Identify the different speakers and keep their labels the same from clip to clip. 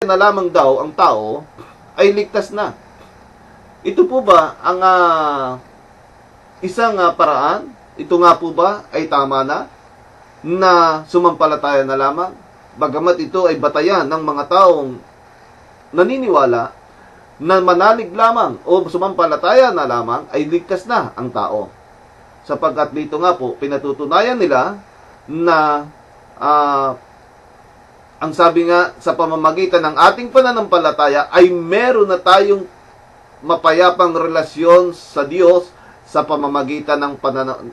Speaker 1: na lamang daw ang tao ay ligtas na. Ito po ba ang ah, isang ah, paraan? Ito nga po ba ay tama na na sumampalataya na lamang? Bagamat ito ay batayan ng mga taong naniniwala na manalig lamang o sumampalataya na lamang ay ligtas na ang tao. Sapagkat dito nga po, pinatutunayan nila na ah, ang sabi nga sa pamamagitan ng ating pananampalataya ay meron na tayong mapayapang relasyon sa Diyos sa pamamagitan ng panana-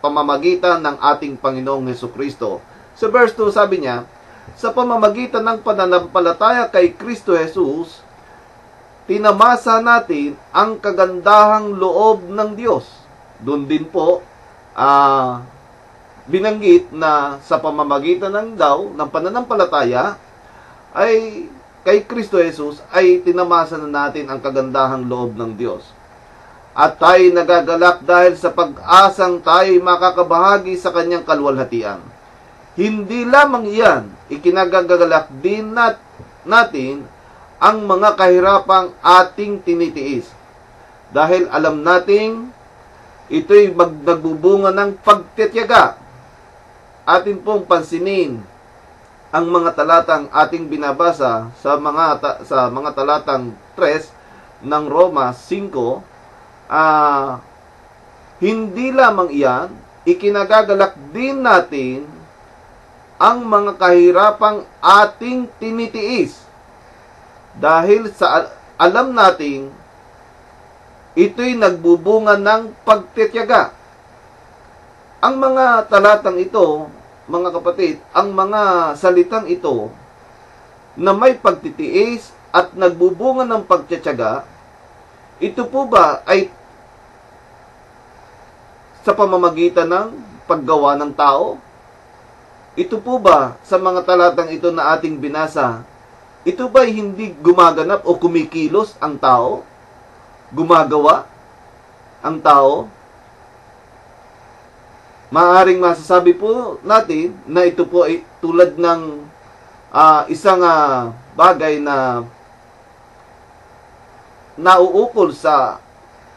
Speaker 1: pamamagitan ng ating Panginoong Heso Kristo. Sa verse 2 sabi niya, sa pamamagitan ng pananampalataya kay Kristo Jesus, tinamasa natin ang kagandahang loob ng Diyos. Doon din po, ah, binanggit na sa pamamagitan ng daw, ng pananampalataya, ay kay Kristo Jesus ay tinamasa na natin ang kagandahang loob ng Diyos. At tayo nagagalak dahil sa pag-asang tayo makakabahagi sa kanyang kalwalhatian. Hindi lamang iyan, ikinagagalak din nat, natin ang mga kahirapang ating tinitiis. Dahil alam nating ito'y mag- nagbubunga ng pagtityaga. Atin pong pansinin ang mga talatang ating binabasa sa mga ta- sa mga talatang 3 ng Roma 5 ah hindi lamang iyan ikinagagalak din natin ang mga kahirapang ating tinitiis. Dahil sa al- alam nating ito'y nagbubunga ng pagtityaga. Ang mga talatang ito mga kapatid, ang mga salitang ito na may pagtitiis at nagbubunga ng pagtsatsaga, ito po ba ay sa pamamagitan ng paggawa ng tao? Ito po ba sa mga talatang ito na ating binasa, ito ba ay hindi gumaganap o kumikilos ang tao? Gumagawa ang tao? Maaring masasabi po natin na ito po ay tulad ng ah, isang ah, bagay na nauukol sa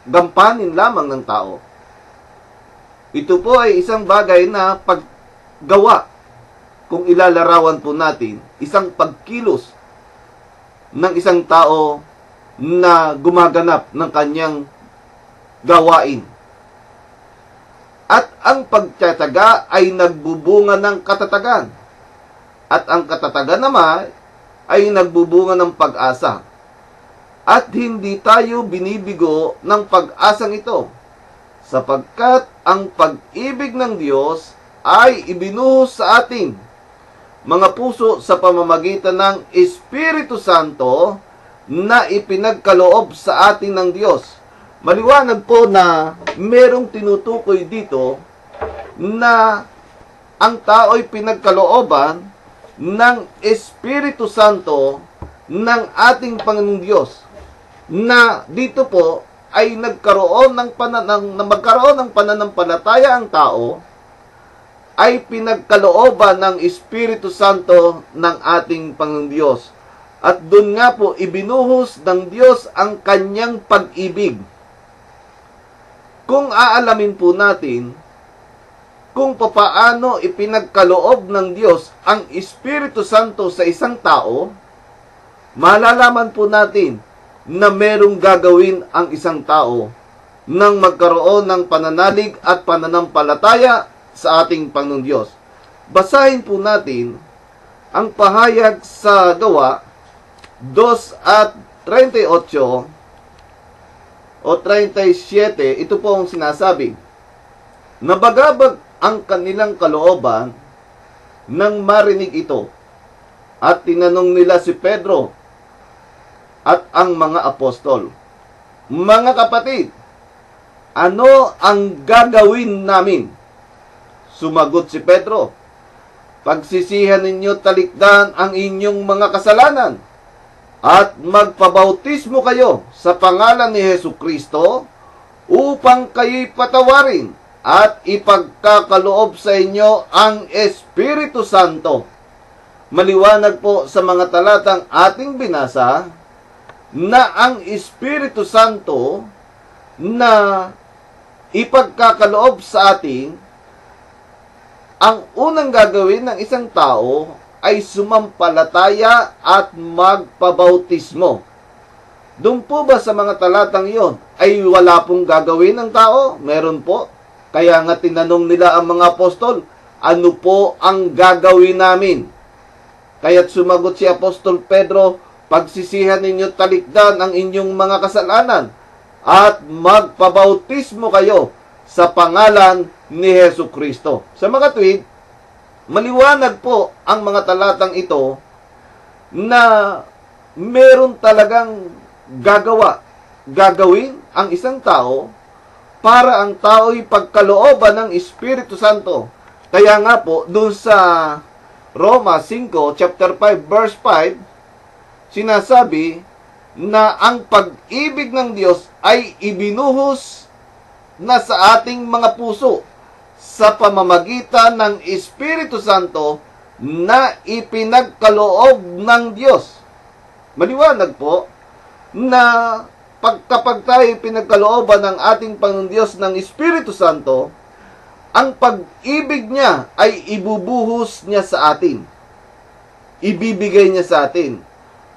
Speaker 1: gampanin lamang ng tao. Ito po ay isang bagay na paggawa kung ilalarawan po natin, isang pagkilos ng isang tao na gumaganap ng kanyang gawain at ang pagtataga ay nagbubunga ng katatagan. At ang katatagan naman ay nagbubunga ng pag-asa. At hindi tayo binibigo ng pag-asang ito, sapagkat ang pag-ibig ng Diyos ay ibinuhos sa ating mga puso sa pamamagitan ng Espiritu Santo na ipinagkaloob sa atin ng Diyos maliwanag po na merong tinutukoy dito na ang tao ay pinagkalooban ng Espiritu Santo ng ating Panginoong Diyos na dito po ay nagkaroon ng pananang na magkaroon ng pananampalataya ang tao ay pinagkalooban ng Espiritu Santo ng ating Panginoong Diyos. At doon nga po ibinuhos ng Diyos ang kanyang pag-ibig kung aalamin po natin kung papaano ipinagkaloob ng Diyos ang Espiritu Santo sa isang tao, malalaman po natin na merong gagawin ang isang tao nang magkaroon ng pananalig at pananampalataya sa ating Panginoong Diyos. Basahin po natin ang pahayag sa gawa 2 at 38 o 37, ito po ang sinasabi. Nabagabag ang kanilang kalooban nang marinig ito. At tinanong nila si Pedro at ang mga apostol, Mga kapatid, ano ang gagawin namin? Sumagot si Pedro, Pagsisihan ninyo talikdan ang inyong mga kasalanan at magpabautismo kayo sa pangalan ni Hesu Kristo upang kayo'y patawarin at ipagkakaloob sa inyo ang Espiritu Santo. Maliwanag po sa mga talatang ating binasa na ang Espiritu Santo na ipagkakaloob sa ating ang unang gagawin ng isang tao ay sumampalataya at magpabautismo. Doon po ba sa mga talatang yon ay wala pong gagawin ng tao? Meron po. Kaya nga tinanong nila ang mga apostol, ano po ang gagawin namin? Kaya't sumagot si Apostol Pedro, pagsisihan ninyo talikdan ang inyong mga kasalanan at magpabautismo kayo sa pangalan ni Heso Kristo. Sa mga tweet, maliwanag po ang mga talatang ito na meron talagang gagawa, gagawin ang isang tao para ang tao'y pagkalooban ng Espiritu Santo. Kaya nga po, dun sa Roma 5, chapter 5, verse 5, sinasabi na ang pag-ibig ng Diyos ay ibinuhos na sa ating mga puso sa pamamagitan ng Espiritu Santo na ipinagkaloob ng Diyos. Maliwanag po na pag, kapag tayo pinagkalooban ng ating Panginoon ng Espiritu Santo, ang pag-ibig niya ay ibubuhos niya sa atin. Ibibigay niya sa atin.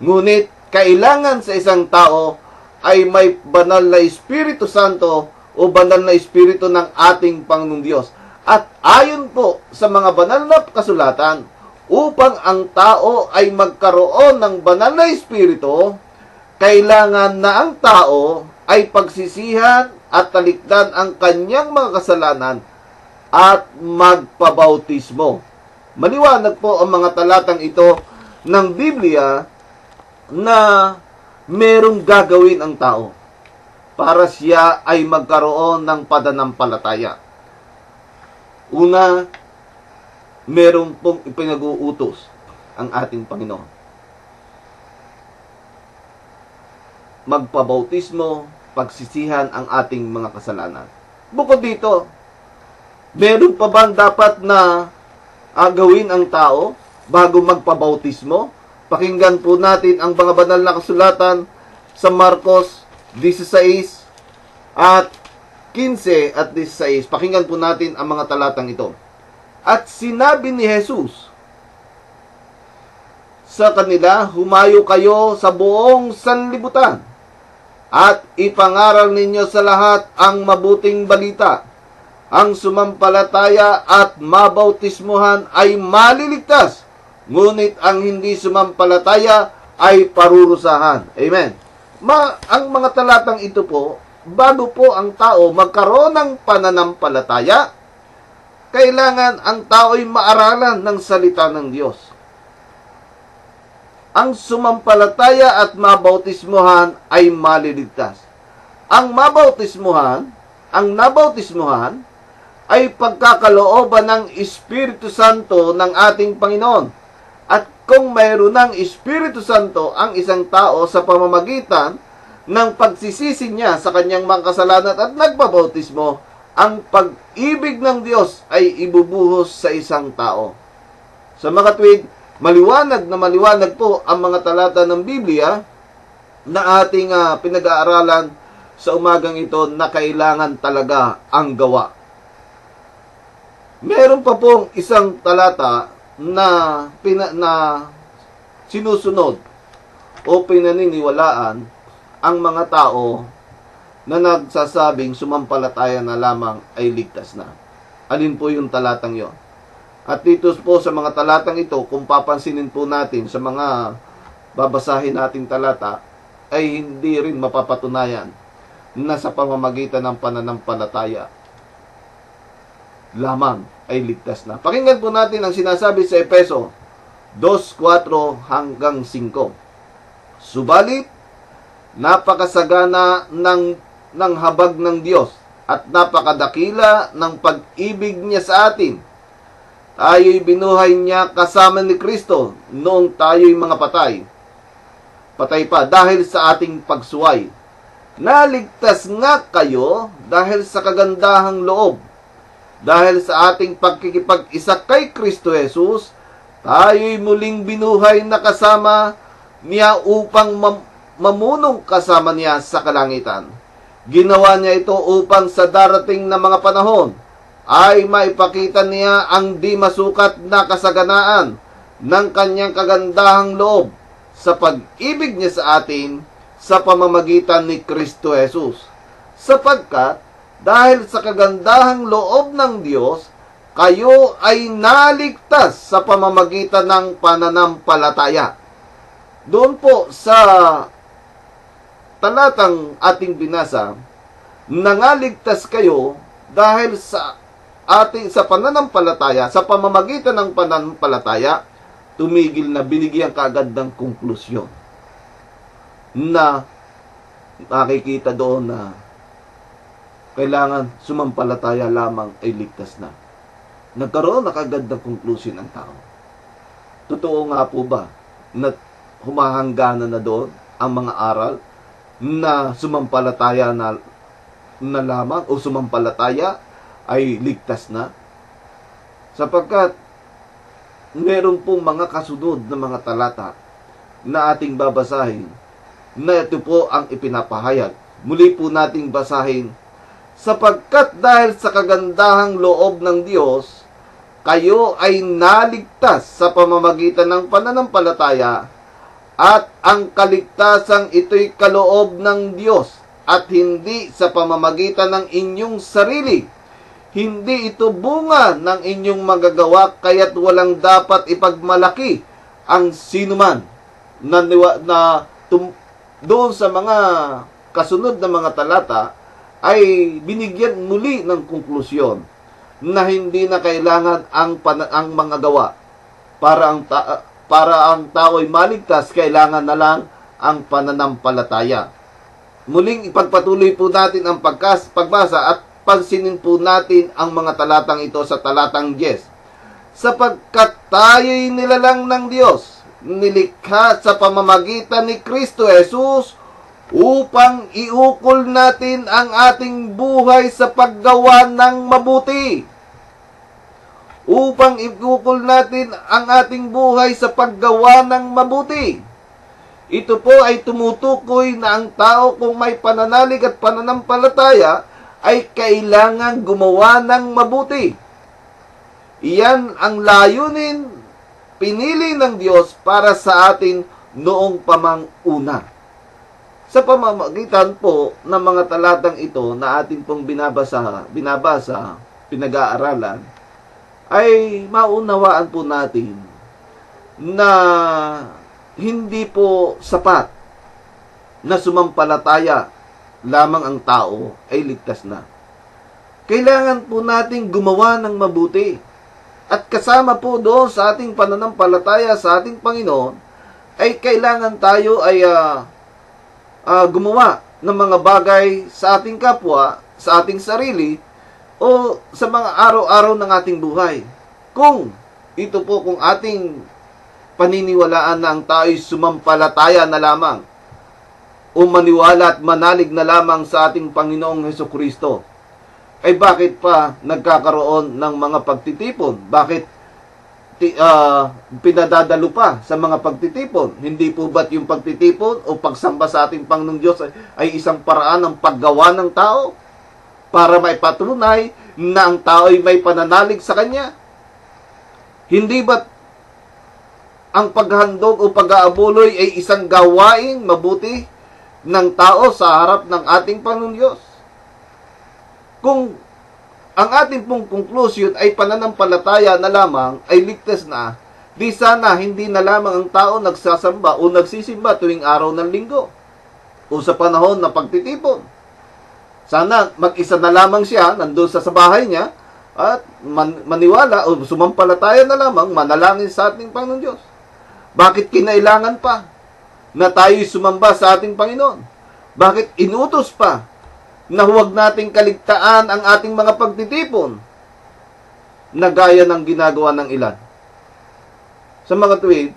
Speaker 1: Ngunit, kailangan sa isang tao ay may banal na Espiritu Santo o banal na Espiritu ng ating Panginoong Diyos. At ayon po sa mga banal na kasulatan, upang ang tao ay magkaroon ng banal na Espiritu, kailangan na ang tao ay pagsisihan at talikdan ang kanyang mga kasalanan at magpabautismo. Maliwanag po ang mga talatang ito ng Biblia na merong gagawin ang tao para siya ay magkaroon ng padanampalataya. Una, meron pong ipinag-uutos ang ating Panginoon. Magpabautismo, pagsisihan ang ating mga kasalanan. Bukod dito, Meron pa bang dapat na uh, gawin ang tao bago magpabautismo? Pakinggan po natin ang mga banal na kasulatan sa Marcos 16 at 15 at 16. Pakinggan po natin ang mga talatang ito. At sinabi ni Jesus sa kanila, humayo kayo sa buong sanlibutan at ipangaral ninyo sa lahat ang mabuting balita ang sumampalataya at mabautismuhan ay maliligtas, ngunit ang hindi sumampalataya ay parurusahan. Amen. Ma, ang mga talatang ito po, bago po ang tao magkaroon ng pananampalataya, kailangan ang tao ay maaralan ng salita ng Diyos. Ang sumampalataya at mabautismuhan ay maliligtas. Ang mabautismuhan, ang nabautismuhan, ay pagkakalooban ng Espiritu Santo ng ating Panginoon. At kung mayroon ng Espiritu Santo ang isang tao sa pamamagitan ng pagsisisi niya sa kanyang mga kasalanan at nagpabautismo, ang pag-ibig ng Diyos ay ibubuhos sa isang tao. Sa mga tweet, maliwanag na maliwanag po ang mga talata ng Biblia na ating uh, pinag-aaralan sa umagang ito na kailangan talaga ang gawa Meron pa pong isang talata na, pina, na sinusunod o pinaniniwalaan ang mga tao na nagsasabing sumampalataya na lamang ay ligtas na. Alin po yung talatang yon? At dito po sa mga talatang ito, kung papansinin po natin sa mga babasahin nating talata, ay hindi rin mapapatunayan na sa pamamagitan ng pananampalataya lamang ay ligtas na. Pakinggan po natin ang sinasabi sa Epeso 2.4 hanggang 5. Subalit, napakasagana ng, ng habag ng Diyos at napakadakila ng pag-ibig niya sa atin. Tayo'y binuhay niya kasama ni Kristo noong tayo'y mga patay. Patay pa dahil sa ating pagsuway. Naligtas nga kayo dahil sa kagandahang loob dahil sa ating pagkikipag-isa kay Kristo Jesus, tayo'y muling binuhay na kasama niya upang mam- mamunong kasama niya sa kalangitan. Ginawa niya ito upang sa darating na mga panahon ay maipakita niya ang di masukat na kasaganaan ng kanyang kagandahang loob sa pag-ibig niya sa atin sa pamamagitan ni Kristo Jesus. Sapagkat dahil sa kagandahang loob ng Diyos, kayo ay naligtas sa pamamagitan ng pananampalataya. Doon po sa talatang ating binasa, nangaligtas kayo dahil sa ating sa pananampalataya, sa pamamagitan ng pananampalataya, tumigil na binigyan kaagad ng konklusyon na nakikita doon na kailangan sumampalataya lamang ay ligtas na. Nagkaroon na kagad ng konklusyon ng tao. Totoo nga po ba na humahangganan na doon ang mga aral na sumampalataya na, na lamang o sumampalataya ay ligtas na? Sapagkat meron pong mga kasunod na mga talata na ating babasahin na ito po ang ipinapahayag. Muli po nating basahin sapagkat dahil sa kagandahang loob ng Diyos, kayo ay naligtas sa pamamagitan ng pananampalataya at ang kaligtasang ito'y kaloob ng Diyos at hindi sa pamamagitan ng inyong sarili. Hindi ito bunga ng inyong magagawa kaya't walang dapat ipagmalaki ang sinuman na, na tum- doon sa mga kasunod na mga talata ay binigyan muli ng konklusyon na hindi na kailangan ang ang mga gawa para ang ta- para ang tao ay maligtas kailangan na lang ang pananampalataya. Muling ipagpatuloy po natin ang pagkas pagbasa at pansinin po natin ang mga talatang ito sa talatang 10. Sapagkat tayo'y nilalang ng Diyos, nilikha sa pamamagitan ni Kristo Jesus upang iukol natin ang ating buhay sa paggawa ng mabuti. Upang iukol natin ang ating buhay sa paggawa ng mabuti. Ito po ay tumutukoy na ang tao kung may pananalig at pananampalataya ay kailangan gumawa ng mabuti. Iyan ang layunin pinili ng Diyos para sa atin noong pamanguna sa pamamagitan po ng mga talatang ito na atin pong binabasa, binabasa, pinag-aaralan, ay maunawaan po natin na hindi po sapat na sumampalataya lamang ang tao ay ligtas na. Kailangan po nating gumawa ng mabuti. At kasama po doon sa ating pananampalataya sa ating Panginoon, ay kailangan tayo ay ah, ah, gumawa ng mga bagay sa ating kapwa, sa ating sarili, o sa mga araw-araw ng ating buhay. Kung ito po kung ating paniniwalaan na ang tao'y sumampalataya na lamang o maniwala at manalig na lamang sa ating Panginoong Heso Kristo, ay bakit pa nagkakaroon ng mga pagtitipon? Bakit ah, pinadadalo pa sa mga pagtitipon. Hindi po ba't yung pagtitipon o pagsamba sa ating Panginoong Diyos ay, ay isang paraan ng paggawa ng tao para maipatunay na ang tao ay may pananalig sa Kanya? Hindi ba't ang paghandog o pag-aabuloy ay isang gawain mabuti ng tao sa harap ng ating Panginoong Diyos? Kung ang ating pong conclusion ay pananampalataya na lamang ay ligtas na, di sana hindi na lamang ang tao nagsasamba o nagsisimba tuwing araw ng linggo o sa panahon na pagtitipon. Sana mag-isa na lamang siya nandun sa, sa bahay niya at man, maniwala o sumampalataya na lamang manalangin sa ating Panginoon Diyos. Bakit kinailangan pa na tayo'y sumamba sa ating Panginoon? Bakit inutos pa na huwag nating kaligtaan ang ating mga pagtitipon na gaya ng ginagawa ng ilan. Sa mga tuwid,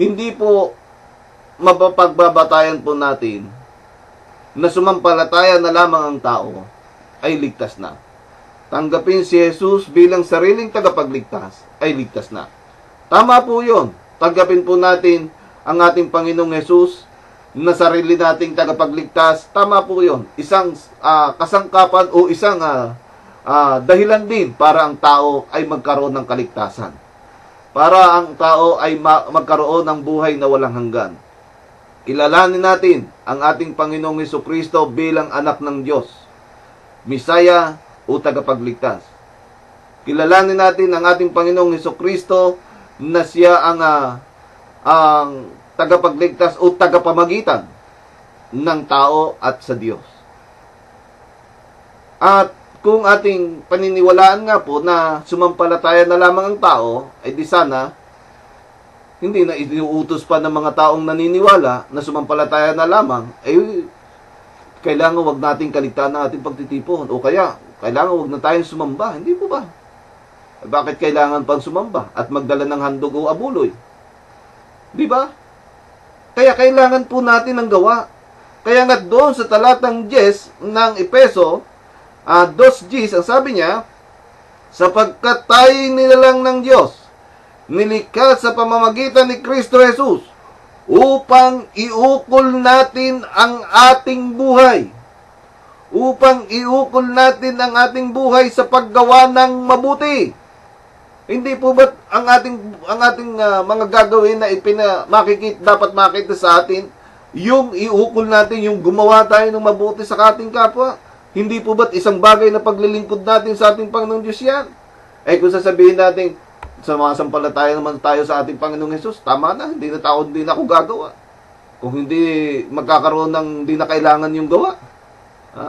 Speaker 1: hindi po mapapagbabatayan po natin na sumampalataya na lamang ang tao ay ligtas na. tanggapin si Jesus bilang sariling tagapagligtas, ay ligtas na. Tama po yon. Tanggapin po natin ang ating Panginoong Jesus na sarili nating tagapagligtas. Tama po yon. Isang ah, kasangkapan o isang ah, ah, dahilan din para ang tao ay magkaroon ng kaligtasan. Para ang tao ay ma- magkaroon ng buhay na walang hanggan. Kilalanin natin ang ating Panginoong Heso Kristo bilang anak ng Diyos. Misaya o tagapagligtas. Kilalanin natin ang ating Panginoong Heso Kristo na siya ang ah, ang tagapagligtas o tagapamagitan ng tao at sa Diyos. At kung ating paniniwalaan nga po na sumampalataya na lamang ang tao, ay di sana hindi na inuutos pa ng mga taong naniniwala na sumampalataya na lamang, ay kailangan wag nating kaligtaan ng ating pagtitipon o kaya kailangan wag na tayong sumamba. Hindi po ba? Bakit kailangan pang sumamba at magdala ng handog o abuloy? Di ba? Kaya kailangan po natin ng gawa. Kaya nga doon sa talatang 10 ng Epeso, uh, 2 ang sabi niya, sapagkat tayo nilalang ng Diyos, nilikha sa pamamagitan ni Kristo Jesus, upang iukol natin ang ating buhay. Upang iukol natin ang ating buhay sa paggawa ng mabuti. Hindi po ba ang ating ang ating ah, mga gagawin na ipina makikita dapat makita sa atin yung iukol natin yung gumawa tayo ng mabuti sa ating kapwa? Hindi po ba't isang bagay na paglilingkod natin sa ating Panginoong Diyos yan? Eh kung sasabihin natin sa mga sampalataya naman tayo sa ating Panginoong Hesus, tama na, hindi na tao, hindi na ako gagawa. Kung hindi magkakaroon ng hindi na kailangan yung gawa. Ha?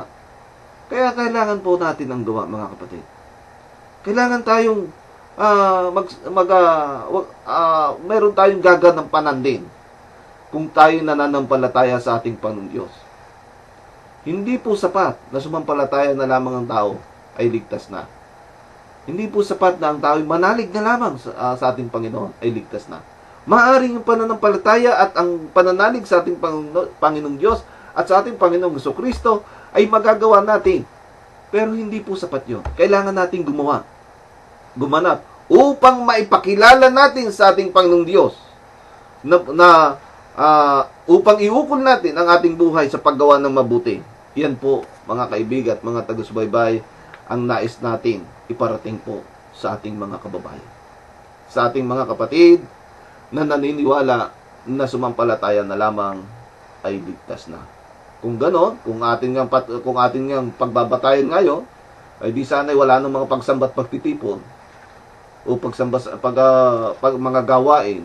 Speaker 1: Kaya kailangan po natin ang gawa, mga kapatid. Kailangan tayong ah mag, mag wag- ah, meron tayong gaganampanan din kung tayo nananampalataya sa ating Panginoong Diyos. Hindi po sapat na sumampalataya na lamang ang tao ay ligtas na. Hindi po sapat na ang tao ay manalig na lamang sa, ah, sa ating Panginoon ay ligtas na. Maaring yung pananampalataya at ang pananalig sa ating Pangino- Panginoong Diyos at sa ating Panginoong Gusto Kristo ay magagawa natin. Pero hindi po sapat yon. Kailangan nating gumawa gumanap upang maipakilala natin sa ating Panginoong Diyos na, na ah, upang iukol natin ang ating buhay sa paggawa ng mabuti. Yan po, mga kaibigan at mga tagus-baybay, ang nais natin iparating po sa ating mga kababayan. Sa ating mga kapatid na naniniwala na sumampalataya na lamang ay ligtas na. Kung ganon, kung ating nga pat, kung ating nga pagbabatayan ngayon, ay di sana wala nang mga pagsambat pagtitipon o pagsamba sa- pag, ah, pag mga gawain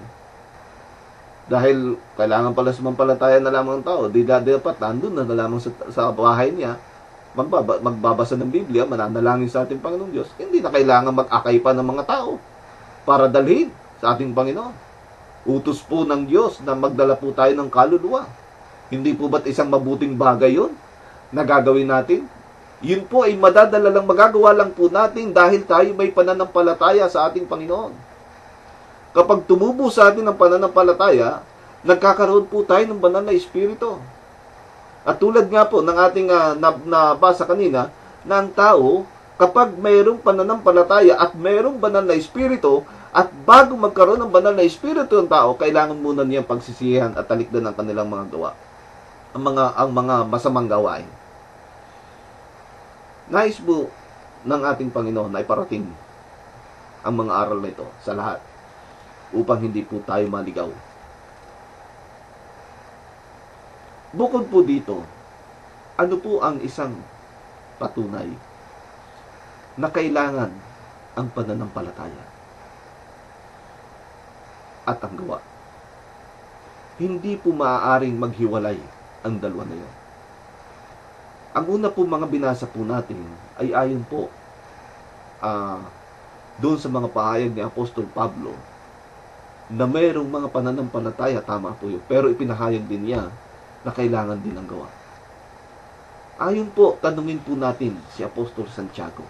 Speaker 1: dahil kailangan pala sumampalataya na lamang ang tao di da- dapat nandun na, na lamang sa, sa bahay niya magbaba, magbabasa ng Biblia mananalangin sa ating Panginoong Diyos hindi na kailangan mag-akay pa ng mga tao para dalhin sa ating Panginoon utos po ng Diyos na magdala po tayo ng kaluluwa hindi po ba't isang mabuting bagay yon na gagawin natin yun po ay madadala lang, magagawa lang po natin dahil tayo may pananampalataya sa ating Panginoon. Kapag tumubo sa atin ang pananampalataya, nagkakaroon po tayo ng banal na espiritu. At tulad nga po ng ating uh, nabasa kanina, na ang tao, kapag mayroong pananampalataya at mayroong banal na espiritu, at bago magkaroon ng banal na espiritu ng tao, kailangan muna niyang pagsisihan at talikdan ang kanilang mga gawa. Ang mga, ang mga masamang gawain. Nais po ng ating Panginoon na iparating ang mga aral na ito sa lahat upang hindi po tayo maligaw. Bukod po dito, ano po ang isang patunay na kailangan ang pananampalataya at ang gawa. Hindi po maaaring maghiwalay ang dalawa na yun. Ang una po mga binasa po natin ay ayon po ah doon sa mga pahayag ni Apostol Pablo na mayroong mga pananampalataya, tama po yun. Pero ipinahayag din niya na kailangan din ang gawa. Ayon po, tanungin po natin si Apostol Santiago.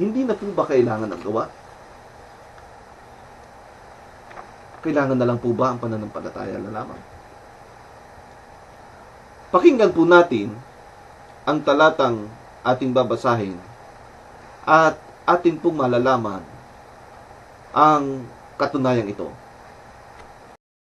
Speaker 1: Hindi na po ba kailangan ang gawa? Kailangan na lang po ba ang pananampalataya na lamang? Pakinggan po natin ang talatang ating babasahin At atin pong malalaman ang katunayang ito.